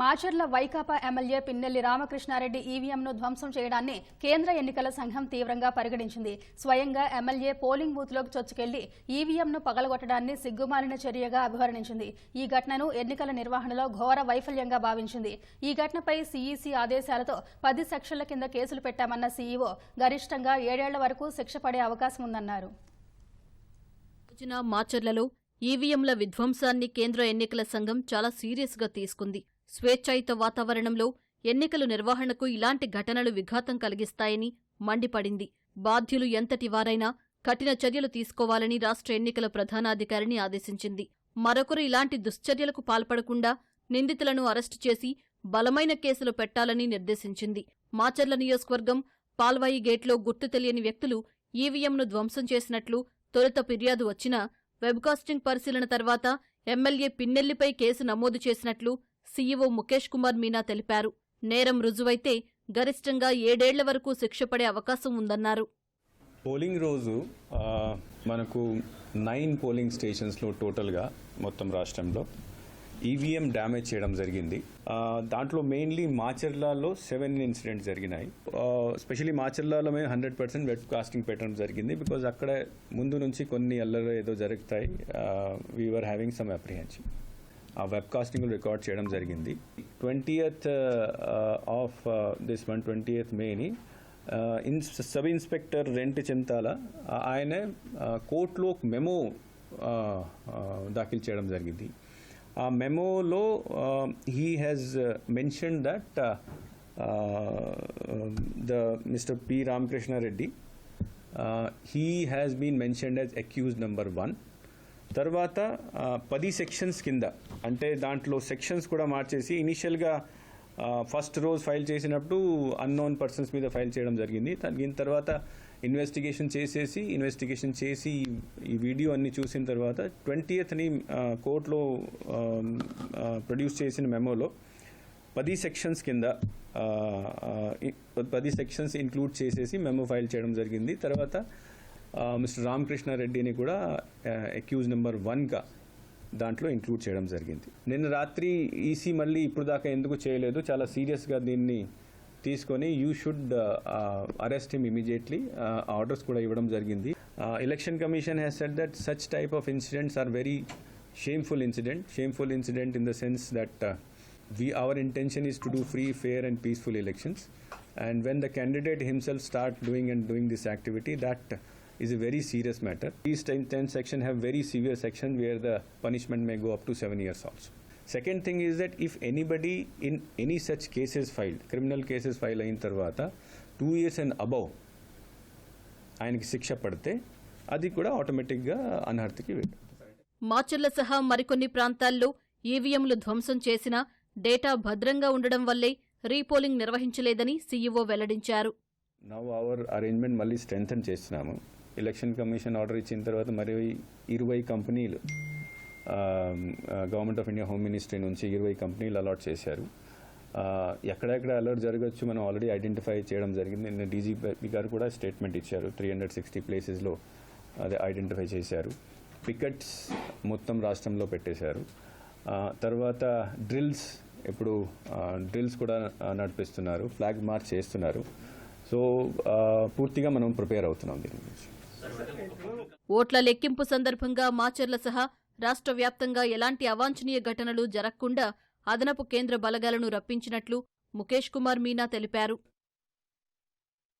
Macherla Vaikapa MLA Pinnelli Ramakrishna Reddy ఈవీఎంను ధ్వంసం చేయడాన్ని కేంద్ర ఎన్నికల సంఘం తీవ్రంగా పరిగణించింది. స్వయంగా ఎమ్మెల్యే పోలింగ్ బూత్లోకి చొచ్చుకెళ్ళి ఈవీఎంను పగలగొట్టడాన్ని సిగ్గుమాలిన చర్యగా అభివర్ణించింది. ఈ ఘటనను ఎన్నికల నిర్వహణలో ఘోర వైఫల్యంగా భావించింది. ఈ ఘటనపై సీఈసీ ఆదేశాలతో పది సెక్షన్ల కింద కేసులు పెట్టామన్న సీఈఓ గరిష్టంగా ఏడేళ్ళ వరకు శిక్ష పడే అవకాశం ఉందన్నారు. మాచర్లలో ఈవీఎంల విధ్వంసాన్ని కేంద్ర ఎన్నికల సంఘం చాలా సీరియస్గా తీసుకుంది. స్వేచ్ఛాయుత వాతావరణంలో ఎన్నికల నిర్వహణకు ఇలాంటి ఘటనలు విఘాతం కలిగిస్తాయని మండిపడింది. బాధ్యులు ఎంతటి వారైనా కఠిన చర్యలు తీసుకోవాలని రాష్ట్ర ఎన్నికల ప్రధానాధికారిని ఆదేశించింది. మరొకరు ఇలాంటి దుశ్చర్యలకు పాల్పడకుండా నిందితులను అరెస్టు చేసి బలమైన కేసులు పెట్టాలని నిర్దేశించింది. మాచర్ల నియోజకవర్గం పాల్వాయి గేట్లో గుర్తు తెలియని వ్యక్తులు ఈవీఎంను ధ్వంసం చేసినట్లు తొలుత ఫిర్యాదు వచ్చినా వెబ్కాస్టింగ్ పరిశీలన తర్వాత ఎమ్మెల్యే పిన్నెల్లిపై కేసు నమోదు చేసినట్లు సీఈఓ ముఖేష్ కుమార్ మీనా తెలిపారు. నేరం రుజువైతే గరిష్టంగా ఏడేళ్ళ వరకు శిక్ష పడే అవకాశం ఉందన్నారు. పోలింగ్ రోజు మనకు నైన్ పోలింగ్ స్టేషన్స్లో టోటల్గా మొత్తం రాష్ట్రంలో ఈవీఎం డ్యామేజ్ చేయడం జరిగింది. దాంట్లో మెయిన్లీ మాచర్లలో సెవెన్ ఇన్సిడెంట్స్ జరిగినాయి. స్పెషలీ మాచర్లలో మేము హండ్రెడ్ పర్సెంట్ వెబ్ కాస్టింగ్ పెట్టడం జరిగింది బికాజ్ అక్కడ ముందు నుంచి కొన్ని అల్లలు ఏదో జరుగుతాయి. వీఆర్ హ్యావింగ్ సమ్ అప్రిహెన్షన్ ఆ వెబ్ కాస్టింగ్ రికార్డ్ చేయడం జరిగింది. Twentieth of this one twentieth many in sub inspector rent Chintala ఆయన ఆయనే కోర్టులో మెమో దాఖలు చేయడం జరిగింది. ఆ మెమోలో he has mention that the mister P Ramakrishna Reddy he has been mentioned as accused number one తర్వాత పది సెక్షన్స్ కింద. అంటే దాంట్లో సెక్షన్స్ కూడా మార్చేసి ఇనీషియల్గా ఫస్ట్ రోజు ఫైల్ చేసినప్పుడు అన్నోన్ పర్సన్స్ మీద ఫైల్ చేయడం జరిగింది. దాని దీని తర్వాత ఇన్వెస్టిగేషన్ చేసేసి ఇన్వెస్టిగేషన్ చేసి ఈ వీడియో అన్ని చూసిన తర్వాత ట్వంటీయత్ని కోర్టులో ప్రొడ్యూస్ చేసిన మెమోలో పది సెక్షన్స్ కింద పది సెక్షన్స్ ఇంక్లూడ్ చేసేసి మెమో ఫైల్ చేయడం జరిగింది. తర్వాత మిస్టర్ రామకృష్ణారెడ్డిని కూడా అక్యూజ్ నెంబర్ వన్గా దాంట్లో ఇంక్లూడ్ చేయడం జరిగింది. నిన్న రాత్రి ఈసీ మళ్ళీ ఇప్పుడు దాకా ఎందుకు చేయలేదు చాలా సీరియస్గా దీన్ని తీసుకొని you should arrest him immediately orders కూడా ఇవ్వడం జరిగింది. Election commission has set that such type of incidents are very shameful incident shameful incident in the sense that we our intention is to do free fair and peaceful elections and when the candidate himself start doing and doing this activity that is a very serious matter these 10, 10 section have very severe section where the punishment may go up to 7 years also second thing is that if anybody in any such cases filed criminal cases file అయిన తర్వాత 2 years and above ఆయనకి శిక్ష పడితే అది కూడా ఆటోమేటిక్గా అనర్హతకి వెళ్తుంది మాచర్ల సహా మరికొన్ని ప్రాంతాల్లో ఈవీఎంలు ధ్వంసం చేసినా డేటా భద్రంగా ఉండడం వల్లే రీపోలింగ్ నిర్వహించలేదని సీఈఓ వెల్లడించారు నవ్ అవర్ అరేంజ్మెంట్ మళ్ళీ స్ట్రెంగ్తన్ చేస్తున్నాము ఎలక్షన్ కమిషన్ ఆర్డర్ ఇచ్చిన తర్వాత మరి ఇరవై కంపెనీలు government of India home ministry నుంచి ఇరవై కంపెనీలు అలాట్ చేశారు. ఎక్కడెక్కడ అలర్ట్ జరగచ్చు మనం ఆల్రెడీ ఐడెంటిఫై చేయడం జరిగింది. నిన్న డీజీపీ గారు కూడా స్టేట్మెంట్ ఇచ్చారు. త్రీ హండ్రెడ్ సిక్స్టీ ప్లేసెస్లో అదే ఐడెంటిఫై చేశారు. పికెట్స్ మొత్తం రాష్ట్రంలో పెట్టేశారు. తర్వాత డ్రిల్స్ ఇప్పుడు డ్రిల్స్ కూడా నడిపిస్తున్నారు. ఫ్లాగ్ మార్చ్ చేస్తున్నారు. సో పూర్తిగా మనం ప్రిపేర్ అవుతున్నాం దీని గురించి. ఓట్ల లెక్కింపు సందర్భంగా మాచర్ల సహా రాష్ట్ర వ్యాప్తంగా ఎలాంటి అవాంఛనీయ ఘటనలు జరగకుండా అదనపు కేంద్ర బలగాలను రప్పించినట్లు ముఖేష్ కుమార్ మీనా తెలిపారు.